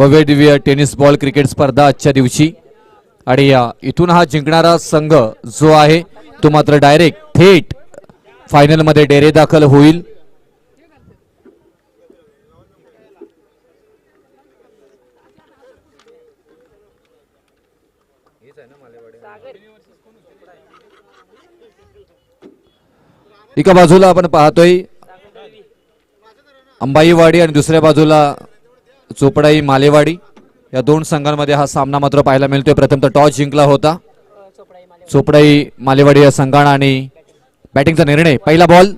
भव्य Divya tennis ball cricket स्पर्धा आजच्या दिवशी. आणि या इथून हा जिंकणारा संघ जो आहे तो मात्र डायरेक्ट थेट फायनलमध्ये डेरे दाखल होईल. एका बाजूला आपण पाहतोय अंबाईवाडी आणि दुसऱ्या बाजूला चोपडाई मालेवाडी. या दोन संघांमध्ये हा सामना मात्र पाहायला मिळतोय. प्रथम तर टॉस जिंकला होता. चोपडाई मालेवाडी या संघानं आणि बॅटिंगचा निर्णय. पहिला बॉल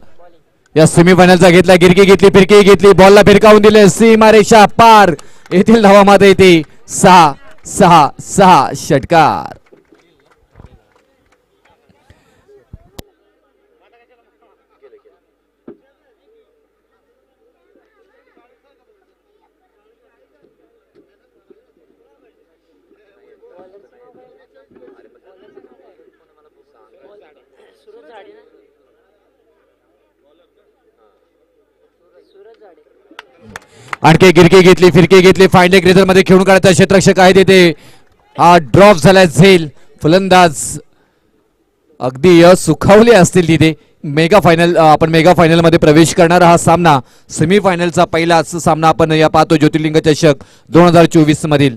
या सेमीफायनलचा घेतला. गिरकी घेतली फिरकी घेतली. बॉलला फिरकावून दिले. सीमारेषा पार. येथील धावामध्ये येते सहा सहा सहा षटकार. आणखी गिरकी घेतली फिरकी घेतली. फायनल लेगमध्ये खेळून काढायचा. क्षेत्रक्षक आहे तिथे हा ड्रॉप झाला झेल. फलंदाज अगदी सुखावले असतील तिथे. मेगा फायनल आपण मेगा फायनलमध्ये प्रवेश करणारा हा सामना सेमीफायनलचा पहिलाच सामना आपण या पाहतो. ज्योतिर्लिंग चषक दोन हजार चोवीस मधील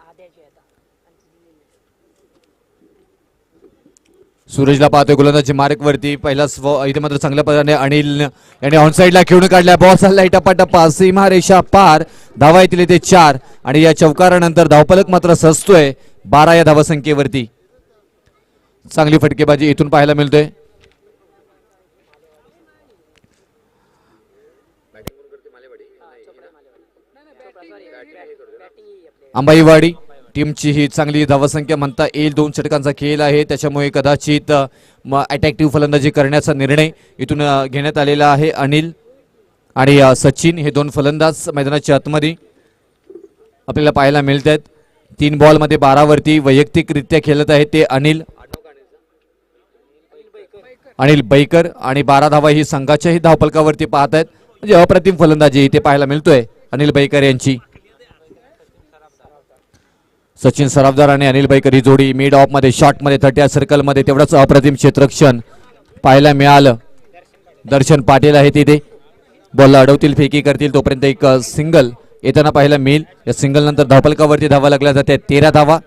आद्याची आता आणि ती दिलेली. सूरजला पाहतोय गोलंदाजी मार्क वरती पहिला स्व इथे मात्र चांगल्या पदाने अनिल याने ऑनसाईडला खेळून काढल्या बॉल चाललाय टप्पा टप्पा सीमा रेषा पार. धावा येतील इथे चार. आणि या चौकारानंतर धावपलक मात्र सजतोय बारा या धावसंख्येवरती. चांगली फटकेबाजी इथून पाहायला मिळतोय. अंबाईवाडी. टीमची ही चांगली धावसंख्या म्हणता येईल. दोन षटकांचा खेळ आहे. त्याच्यामुळे कदाचित अटॅक्टिव्ह फलंदाजी करण्याचा निर्णय इथून घेण्यात आलेला आहे अनिल आणि सचिन. हे दोन फलंदाज मैदानाच्या आतमध्ये आपल्याला पाहायला मिळत आहेत तीन बॉलमध्ये बारावरती वैयक्तिकरित्या खेळत आहेत ते अनिल. अनिल बैकर आणि बारा धावा ही संघाच्याही धावपलकावरती पाहत आहेत म्हणजे अप्रतिम फलंदाजी इथे पाहायला मिळतोय. अनिल बैकर यांची. सचिन सराफदार आणि अनिल बैकर ही जोडी मिड ऑफमध्ये शॉर्टमध्ये थर्ट्या सर्कलमध्ये तेवढंच अप्रतिम क्षेत्रक्षण पाहायला मिळालं. दर्शन पाटील आहे तिथे. बॉल अडवतील फेकी करतील तोपर्यंत एक सिंगल येताना पाहायला मिळेल. या सिंगल नंतर धावपलकावरती धावा लागल्या जाते तेरा धावा.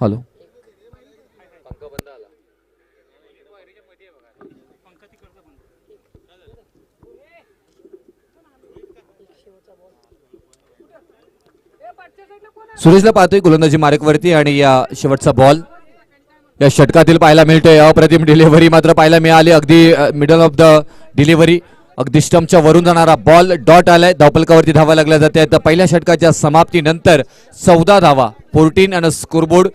हॅलो सुरेशला पाहतोय गोलंदाजी मार्गवरती आणि या शेवटचा बॉल. या षटकातील पाहायला मिळतोय. अप्रतिम डिलिव्हरी मात्र पाहायला मिळाली. अगदी मिडल ऑफ द डिलिव्हरी अगदी स्टंपच्या वरून जाणारा बॉल डॉट आलाय. धावपलकावरती धावा लागल्या जाते आता पहिल्या षटकाच्या समाप्तीनंतर चौदा धावा. फोर्टीन आणि स्कोरबोर्ड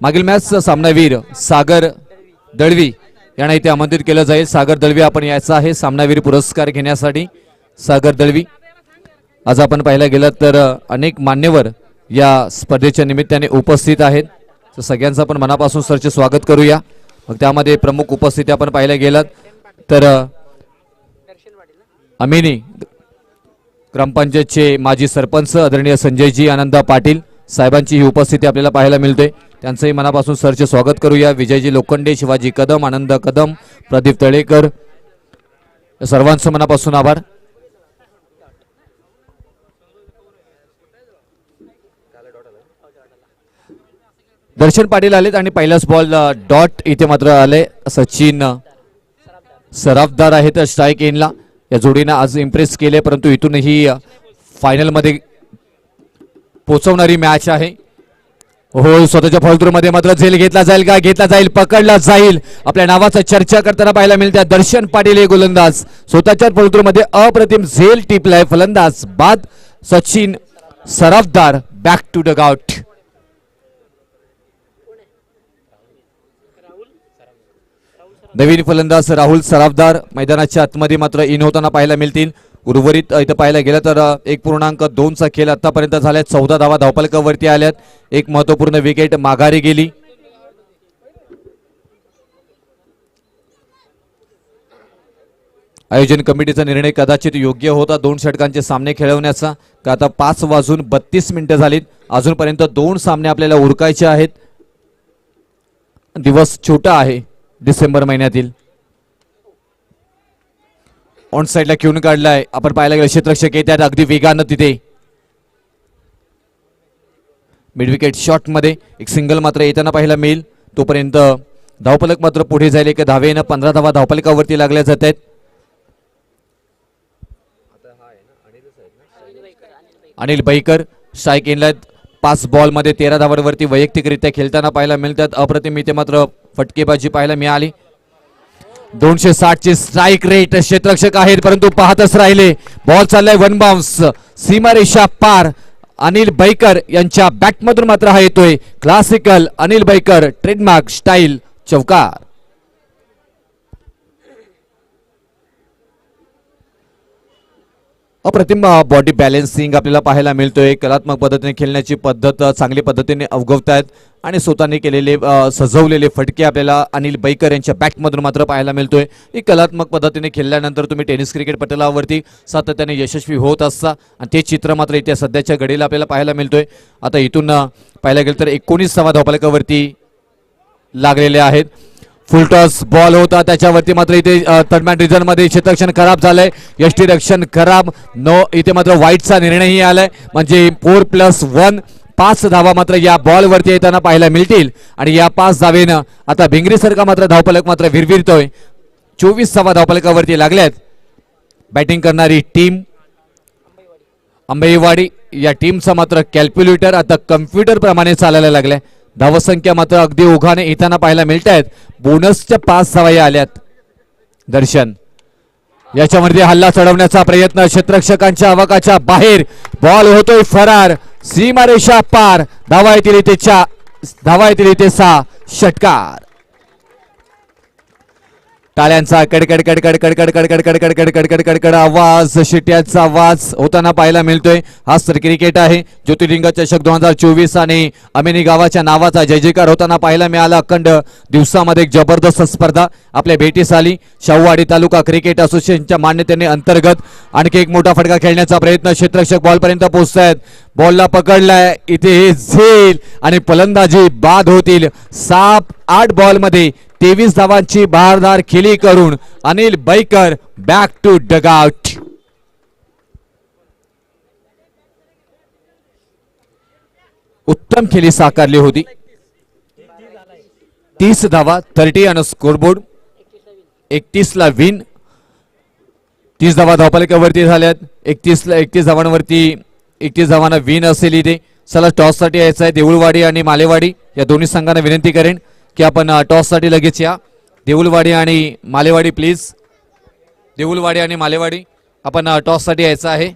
मागील मॅच सामनावीर सागर दळवी. यांना इथे आमंत्रित केलं जाईल. सागर दळवी आपण यायचं आहे. सामनावीर पुरस्कार घेण्यासाठी सागर दळवी. आज आपण पाहायला गेलं तर अनेक मान्यवर या स्पर्धेच्या निमित्ताने उपस्थित आहेत. तर सगळ्यांचं आपण मनापासून सरचे स्वागत करूया. मग त्यामध्ये प्रमुख उपस्थिती आपण पाहायला गेलात. तर अमिनी ग्रामपंचायतचे माजी सरपंच आदरणीय संजयजी आनंदा पाटील साहेबांची ही उपस्थिती आपल्याला पाहायला मिळते. त्यांचंही मनापासून सरचे स्वागत करूया. विजयजी लोखंडे शिवाजी कदम आनंद कदम प्रदीप तळेकर. सर्वांचं मनापासून आभार. दर्शन पाटील आलेत आणि पहिलाच बॉल डॉट इथे मात्र आले. सचिन सराफदार आहेत स्ट्राईक एनला या जोडीनं आज इम्प्रेस केले परंतु इथूनही फायनलमध्ये पोचवणारी मॅच आहे. हो स्वतःच्या फॉलतूरमध्ये मात्र झेल घेतला जाईल का? घेतला जाईल पकडला जाईल. आपल्या नावाचा चर्चा करताना पाहायला मिळते. दर्शन पाटील हे गोलंदाज. स्वतःच्या फॉलतूरमध्ये अप्रतिम झेल टिपलाय फलंदाज. बाद Sachin Sarafdar. Back to the dugout नवीन फलंदाज राहुल सराफदार. मैदानाच्या आतमध्ये मात्र इन होताना पाहायला मिळतील. उर्वरित इथं पाहायला गेलं तर एक पूर्णांक दोनचा खेळ आतापर्यंत झालाय चौदा धावा धावपालकावरती आल्यात. एक महत्त्वपूर्ण विकेट माघारी गेली. आयोजन कमिटीचा निर्णय कदाचित योग्य होता. दोन षटकांचे सामने खेळवण्याचा. का आता पाच वाजून बत्तीस मिनिटं झालीत. अजूनपर्यंत दोन सामने आपल्याला उरकायचे आहेत. दिवस छोटा आहे डिसेंबर महिन्यातील. ऑन साईडला खेळून काढलाय. आपण पाहायला गेलं क्षेत्ररक्षक येतात अगदी वेगानं तिथे. मिडविकेट शॉटमध्ये शॉटमध्ये एक सिंगल मात्र येताना पाहायला मिळेल. तोपर्यंत धावपलक मात्र पुढे जाईल. एका धावेनं पंधरा धावा धावपलकावरती लागल्या जात आहेत. अनिल बैकर स्ट्राईक इनला पाच बॉलमध्ये तेरा धावांवरती वैयक्तिकरित्या खेळताना पाहायला मिळतात. अप्रतिम इथे मात्र फटकेबाजी पाहायला मिळाली. दोनशे साठ चे स्ट्राईक रेट क्षेत्रक्षक आहेत परंतु पाहतच राहिले बॉल चाललाय वन बाउन्स सीमारेषा पार अनिल बैकर यांच्या बॅटमधून मात्र हा येतोय. Classical Anil Baikar trademark style चौकार. अप्रतिम बॉडी बॅलेन्सिंग आपल्याला पाहायला मिळतोय. कलात्मक पद्धतीने खेळण्याची पद्धत चांगली पद्धतीने अवगवत आहेत आणि स्वतःने केलेले सजवलेले फटके आपल्याला अनिल बैकर यांच्या बॅटमधून मात्र पाहायला मिळतोय. ही कलात्मक पद्धतीने खेळल्यानंतर तुम्ही टेनिस क्रिकेट पटलावरती सातत्याने यशस्वी होत असता आणि ते चित्र मात्र इथे सध्याच्या घडीला आपल्याला पाहायला मिळतोय. आता इथून पाहायला गेलं तर एकोणीसावा धावपालकावरती लागलेले आहेत. फुलटॉस बॉल होता. त्याच्यावरती मात्र इथे थर्डमॅन रिझनमध्ये क्षेत्ररक्षण खराब झालंय. यष्टी रक्षण खराब. नो इथे मात्र वाईटचा निर्णयही आलाय. म्हणजे फोर प्लस वन पाच धावा मात्र या बॉलवरती येताना पाहायला मिळतील. आणि या पाच धावेनं आता भिंगरीसारखा मात्र धावपलक मात्र विरविरतोय. चोवीस धावा धावपलकावरती लागल्यात. बॅटिंग करणारी टीम अंबईवाडी. या टीमचा मात्र कॅल्क्युलेटर आता कम्प्युटर प्रमाणे चालायला लागलाय. धावसंख्या मात्र अगदी ओघाने येताना पाहायला मिळत आहेत बोनसच्या पाच सवयी आल्यात. दर्शन. याच्यामध्ये हल्ला चढवण्याचा प्रयत्न क्षेत्रक्षकांच्या अवकाच्या बाहेर. बॉल होतोय फरार. सीमारेषा पार. धावा येतील इथे चा धावा येतील इथे सहा. षटकार. टाळ्यांचा कडकड कडकड कडकड कडकड कडकड कडकड कडकड कड आवाज शिट्याचा आवाज होताना पाहायला मिळतोय हा सर क्रिकेट आहे ज्योतिर्लिंग चषक दोन हजार चोवीस आणि अमिनी गावाच्या नावाचा जय जयकार होताना पाहायला मिळाला अखंड दिवसामध्ये एक जबरदस्त स्पर्धा आपल्या भेटीस आली शाहूवाडी तालुका क्रिकेट असोसिएशनच्या मान्यतेने अंतर्गत आणखी एक मोठा फटका खेळण्याचा प्रयत्न क्षेत्रक्षक बॉलपर्यंत पोहोचतायत बॉलला पकडलाय इथे हे झेल आणि फलंदाजी बाद होतील साप आठ बॉलमध्ये तेवीस धावांची बहारदार खेळी करून Anil Baikar back to dugout उत्तम खेळी साकारली होती. तीस धावा थर्टी आणि स्कोरबोर्ड एकतीस ला विन तीस धावा धावपालिकेवरती झाल्यात. एकतीस ला एकतीस धावांवरती एकतीस धावांना विन असेल इथे. चला टॉससाठी यायचं आहे. देऊळवाडी आणि मालेवाडी या दोन्ही संघांना विनंती करेन. की आपण टॉससाठी लगेच या. देऊलवाडी आणि मालेवाडी प्लीज देऊलवाडी आणि मालेवाडी. आपण टॉससाठी यायचं आहे.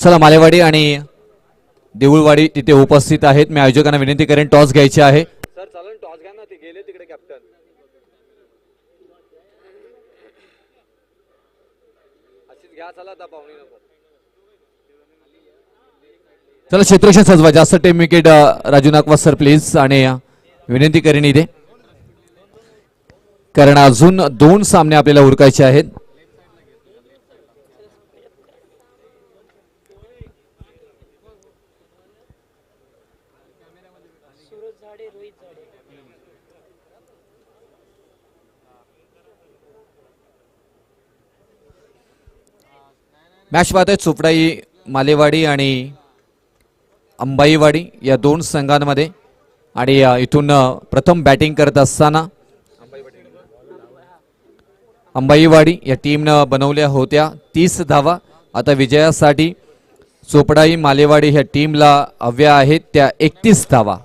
चला मालेवाडी आणि देऊळवाडी तिथे उपस्थित आहेत. मी आयोजकांना विनंती करेन टॉस घ्यायची आहे. सर चालेल टॉस घ्या ना ते गेले तिकडे कॅप्टन अशीच घ्या चला आता पाहुणे नको. चला क्षेत्रक्षण सजवा. जास्त time wicket Raju Nagwa sir please आणि विनंती करेन इथे. कारण अजून दोन सामने आपल्याला उरकायचे आहेत. मॅच पाहत आहेत चोपडाई मालेवाडी आणि अंबाईवाडी या दोन संघांमध्ये. आणि इथून प्रथम बॅटिंग करत असताना अंबाईवाडी या टीमनं बनवल्या होत्या. तीस धावा. आता विजयासाठी चोपडाई मालेवाडी ह्या टीमला हव्या आहेत त्या एकतीस धावा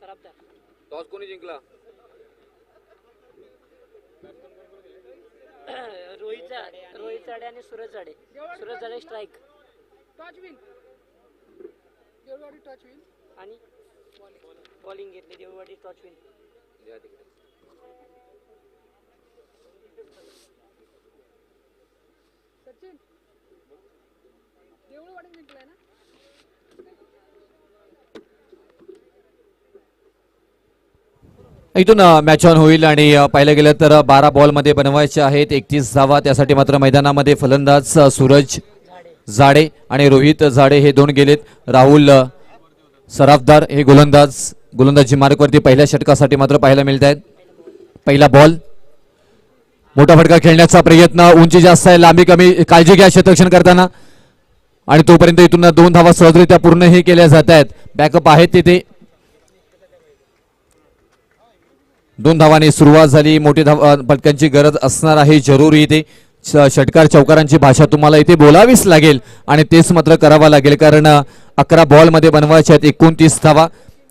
सराबदार टॉस कोणी जिंकला रोहित झा- रोहित झाडे आणि Suraj Zade. Suraj Zade strike toss win Deolwadi toss win आणि बॉलिंग घेतली देववाडी टॉच विन सचिन देवळवाडी जिंकलाय ना? इथून मॅच ऑन होईल आणि पाहिलं गेलं तर बारा बॉलमध्ये बनवायचे आहेत. एकतीस धावा त्यासाठी मात्र मैदानामध्ये फलंदाज सूरज जाडे आणि रोहित जाडे हे दोन गेलेत. राहुल सराफदार हे गोलंदाज गोलंदाजी मार्गवरती पहिल्या षटकासाठी मात्र पाहायला मिळत आहेत पहिला बॉल. मोठा फटका खेळण्याचा प्रयत्न उंची जास्त आहे लांबी कमी काळजी घ्या क्षेत्ररक्षण करताना. आणि तोपर्यंत इथून दोन धावा सहजरित्या पूर्णही केल्या जात आहेत बॅकअप आहेत तिथे. दोन धावांनी सुरुवात झाली. मोठी धाव फटक्यांची गरज असणार आहे जरूर इथे षटकार चौकारांची भाषा तुम्हाला इथे बोलावीच लागेल आणि तेच मात्र करावं लागेल. कारण अकरा बॉलमध्ये बनवायचे आहेत एकोणतीस धावा.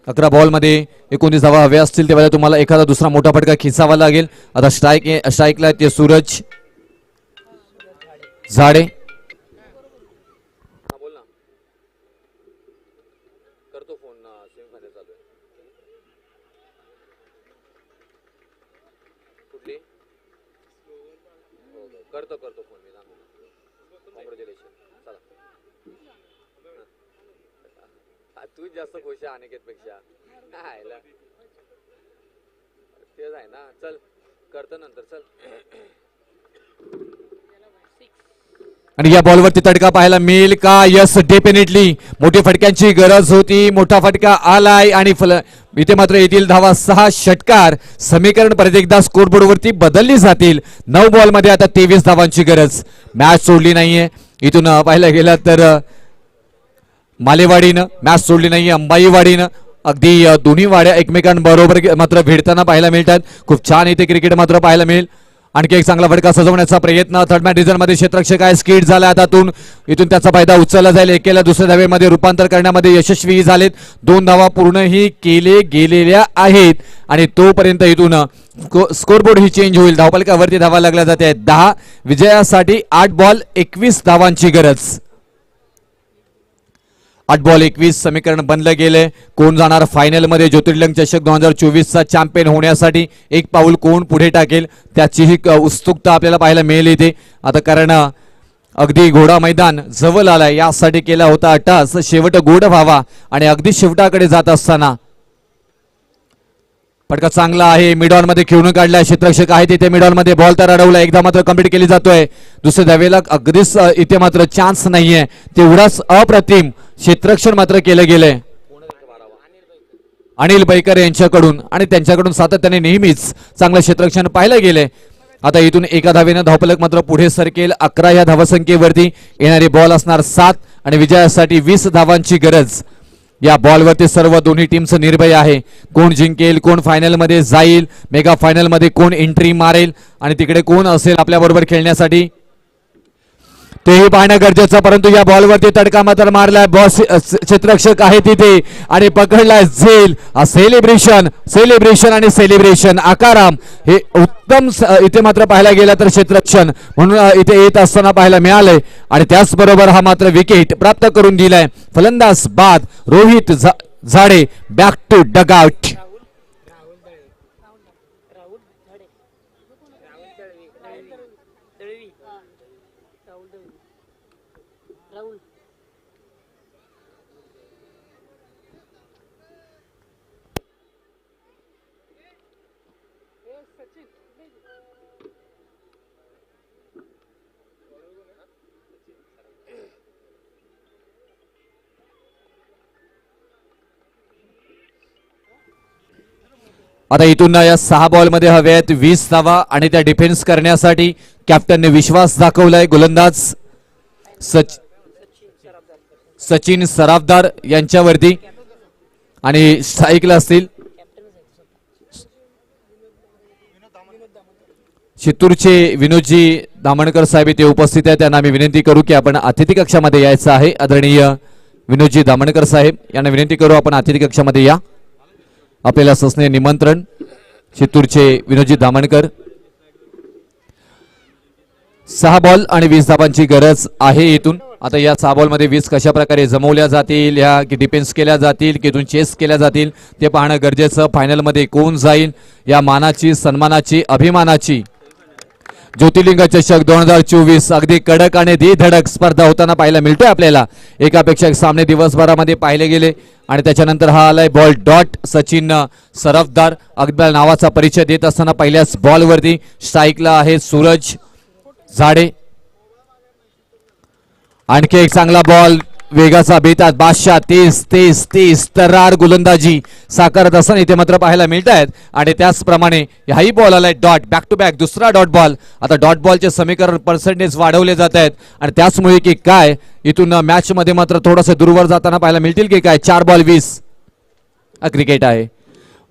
अकरा बॉलमध्ये एकोणतीस धावा हव्या असतील तेव्हा तुम्हाला एखादा दुसरा मोठा फटका खिचावा लागेल. आता स्ट्राईक स्ट्राईकला ते सूरज. झाडे हा बोल ना करतो फोन सेमीफायनल चालू आहे कुठली हो हो करतो करतो फोन मी कॉंग्रॅच्युलेशन चला हा, तूच जास्त खुश आहे अनिकेतपेक्षा हायला तेच आहे ना चल करतो नंतर चल आणि या बॉलवरती तडका पाहायला मिळेल का? यस डेफिनेटली मोठी फटक्यांची गरज होती. मोठा फटका आलाय आणि फल इथे मात्र येथील धावा सहा षटकार समीकरण परत एकदा स्कोरबोर्ड वरती बदलली जातील. नऊ बॉलमध्ये आता तेवीस धावांची गरज. मॅच सोडली नाहीये. इथून पाहायला गेलं तर मालेवाडीनं मॅच सोडली नाही अंबाईवाडीनं अगदी दोन्ही वाड्या एकमेकांबरोबर मात्र भिडताना पाहायला मिळतात. खूप छान इथे क्रिकेट मात्र पाहायला मिळेल. आणखी एक चांगला फटका सजवण्याचा प्रयत्न. थर्ड मॅच डिझनमध्ये आहे. स्किट झाला आता इथून त्याचा फायदा उचलला जाईल. एकेला दुसऱ्या धावेमध्ये रूपांतर करण्यामध्ये यशस्वी झालेत. दोन धावा पूर्णही केले गेलेल्या आहेत. आणि तोपर्यंत इथून स्कोरबोर्ड ही चेंज होईल. धावपालिकावरती धावा लागल्या जाते दहा. विजयासाठी आठ बॉल एकवीस धावांची गरज. आठ बॉल एकवीस समीकरण बनलं गेलंय. कोण जाणार फायनलमध्ये ज्योतिर्लिंग चषक दोन हजार चोवीसचा चॅम्पियन होण्यासाठी एक पाऊल कोण पुढे टाकेल? त्याचीही क- उत्सुकता आपल्याला पाहायला मिळेल इथे. आता कारण अगदी घोडा मैदान जवळ आलाय. यासाठी केला होता अटास शेवट गोड व्हावा. आणि अगदी शेवटाकडे जात असताना फटका चांगला आहे. मिडॉनमध्ये खेळून काढला क्षेत्रक्षक आहे तिथे मिडॉनमध्ये बॉल तर अडवला एकदा मात्र कंप्लीट केली जातोय. दुसऱ्या धावेला अगदीच इथे मात्र चान्स नाहीये. तेवढाच अप्रतिम क्षेत्रक्षण मात्र केलं गेलंय. अनिल बैकर यांच्याकडून आणि त्यांच्याकडून सातत्याने नेहमीच चांगलं क्षेत्रक्षण पाहिलं गेलंय. आता इथून एका धावेनं धावपलक मात्र पुढे सरकेल. अकरा या धावसंख्येवरती येणारी बॉल असणार सात आणि विजयासाठी वीस धावांची गरज. या बॉलवरती सर्व दोन्ही टीमचं निर्भय आहे. कोण जिंकेल कोण फायनलमध्ये जाईल मेगा फायनलमध्ये कोण एंट्री मारेल आणि तिकडे कोण असेल आपल्याबरोबर खेळण्यासाठी? तेही पाहणं गरजेचं परंतु या बॉलवरती तडका मात्र मारलाय. बॉस क्षेत्रक्षक आहे तिथे आणि पकडलाय झेल. सेलिब्रेशन सेलिब्रेशन आणि सेलिब्रेशन आकाराम हे उत्तम स- इथे मात्र पाहायला गेलं तर क्षेत्रक्षण म्हणून इथे येत असताना पाहायला मिळालंय. आणि त्याचबरोबर हा मात्र विकेट प्राप्त करून दिलाय. फलंदाज बाद रोहित झा- झाडे बॅक टू डगआउट आता इथून या सहा बॉलमध्ये हवे आहेत वीस धावा आणि त्या डिफेन्स करण्यासाठी कॅप्टनने विश्वास दाखवलाय गोलंदाज सच सचिन सराफदार यांच्यावरती. आणि स्ट्राईकला असतील चित्तूरचे विनोदजी दामणकर साहेब इथे उपस्थित आहेत. त्यांना आम्ही विनंती करू की आपण अतिथी कक्षामध्ये यायचं आहे. आदरणीय विनोदजी दामणकर साहेब यांना विनंती करू आपण अतिथी कक्षामध्ये या. आपल्याला ससने निमंत्रण चित्तूरचे विनोदजी दामणकर. सहा बॉल आणि वीस धाबांची गरज आहे इथून. आता या सहा बॉलमध्ये वीस कशा प्रकारे जमवल्या जातील या की डिफेन्स केल्या जातील की इथून चेस केल्या जातील ते पाहणं गरजेचं. फायनलमध्ये कोण जाईल या मानाची सन्मानाची अभिमानाची ज्योतिर्लिंग चषक दोन हजार चोवीस अगदी कडक आणि दी धडक स्पर्धा होताना पाहायला मिळतोय आपल्याला. एकापेक्षा एक सामने दिवसभरामध्ये पाहिले गेले. आणि त्याच्यानंतर हा आलाय बॉल डॉट सचिन सरफदार अगदी नावाचा परिचय देत असताना पहिल्याच बॉलवरती स्ट्राईकला आहे सूरज झाडे. आणखी एक चांगला बॉल वेगाचा बेतात बादशाह तीस तीस तीस तरार गोलंदाजी. साकारत असताना इथे मात्र पाहायला मिळत आहेत आणि त्याचप्रमाणे हाही बॉल आलाय डॉट बॅक टू बॅक दुसरा डॉट बॉल आता डॉट बॉलचे समीकरण पर्सेंटेज वाढवले जात आहेत आणि त्याचमुळे की काय इथून मॅच मध्ये मात्र थोडंसं दूरवर जाताना पाहायला मिळतील की काय? चार बॉल वीस. क्रिकेट आहे.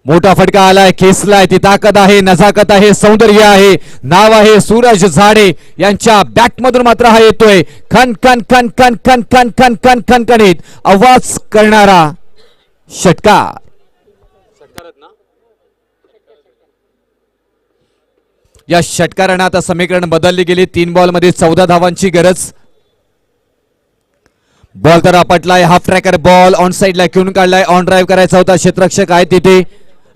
मोठा फटका आलाय खेसलाय ती ताकद आहे नजाकत आहे सौंदर्य आहे. नाव आहे सूरज झाडे यांच्या बॅट मधून मात्र हा येतोय. खन खन खन खन खन खन खन खन खन खनित आवाज करणारा षटकार. या षटकारानं आता समीकरण बदलली गेली. तीन बॉलमध्ये चौदा धावांची गरज. बॉल तर आपटलाय. हाफ ट्रॅकर बॉल ऑन साईडला घेऊन काढलाय. ऑन ड्राईव्ह करायचा होता. क्षेत्ररक्षक आहे तिथे.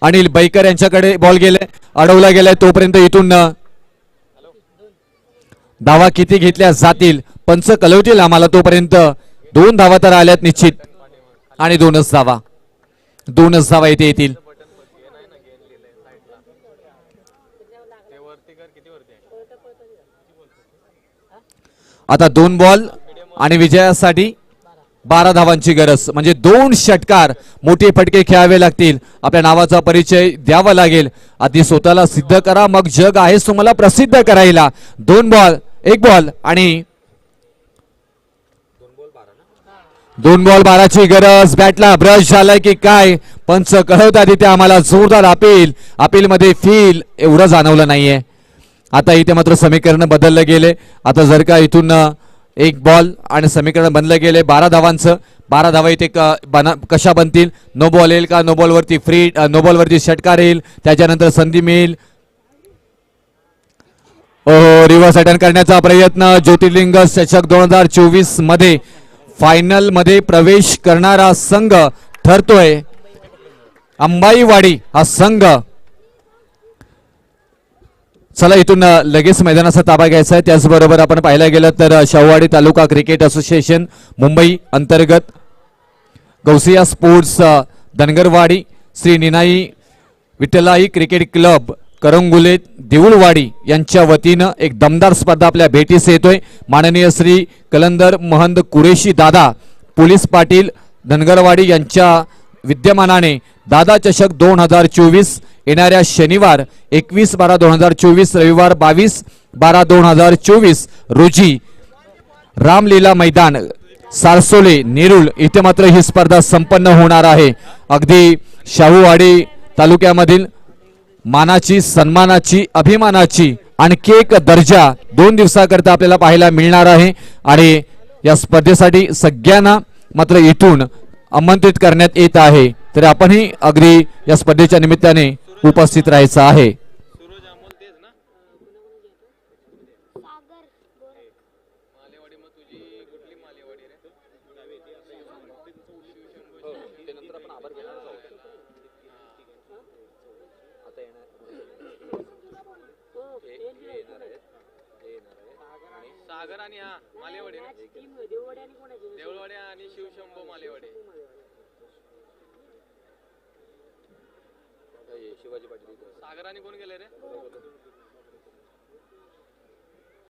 अनिल बैकर यांच्याकडे बॉल गेलाय अडवला गेलाय तोपर्यंत इथून धावा किती घेतल्या जातील? पंच कलवतील आम्हाला तोपर्यंत. दोन धावा तर आल्यात निश्चित. आणि दोनच धावा. दोनच धावा इथे येतील. आता दोन बॉल आणि विजयासाठी बारा धावांची गरज. म्हणजे दोन षटकार मोठे फटके खेळावे लागतील. आपल्या नावाचा परिचय द्यावा लागेल. आधी स्वतःला सिद्ध करा. मग जग आहेच तुम्हाला प्रसिद्ध करायला. दोन बॉल एक बॉल आणि दोन बॉल बाराची गरज. बॅटला ब्रश झालाय की काय? पंच कळवतात इथे आम्हाला जोरदार अपील. अपील मध्ये फील एवढं जाणवलं नाहीये. आता इथे मात्र समीकरण बदललं गेले. आता जर का इथून एक बॉल आणि समीकरण बनलं गेले बारा धावांचं. बारा धावा इथे क- बना कशा बनतील? नो बॉल येईल का? नो बॉलवरती फ्री नो बॉलवरती षटकार येईल. त्याच्यानंतर संधी मिळेल. हो, हो, रिव्हर्स अटॅक करण्याचा प्रयत्न. ज्योतिर्लिंग चषक दोन हजार चोवीसमध्ये फायनलमध्ये प्रवेश करणारा संघ ठरतोय. अंबाईवाडी हा संघ चला इथून लगेच मैदानाचा ताबा घ्यायचा आहे. त्याचबरोबर आपण पाहायला गेलं तर शाहूवाडी तालुका क्रिकेट असोसिएशन मुंबई अंतर्गत Gausiya sports Dhangarwadi Shri Ninai Vitthalai cricket club Karangule Deulwadi यांच्या वतीनं एक दमदार स्पर्धा आपल्या भेटीस येतोय. माननीय श्री कलंदर महंद कुरेशी दादा पोलीस पाटील धनगरवाडी यांच्या विद्यमानाने दादा चषक दोन हजार चोवीस येणाऱ्या शनिवार एकवीस बारा दोन हजार चोवीस रविवार बावीस बारा दोन हजार चोवीस रोजी रामलीला मैदान सारसोले नेरुळ इथे मात्र ही स्पर्धा संपन्न होणार आहे. अगदी शाहूवाडी तालुक्यामधील मानाची सन्मानाची अभिमानाची आणखी एक दर्जा दोन दिवसाकरता आपल्याला पाहायला मिळणार आहे. आणि या स्पर्धेसाठी सगळ्यांना मात्र इथून आमंत्रित करण्यात येत आहे तर आपणही अगदी या स्पर्धेच्या निमित्ताने उपस्थित राहायचं आहे.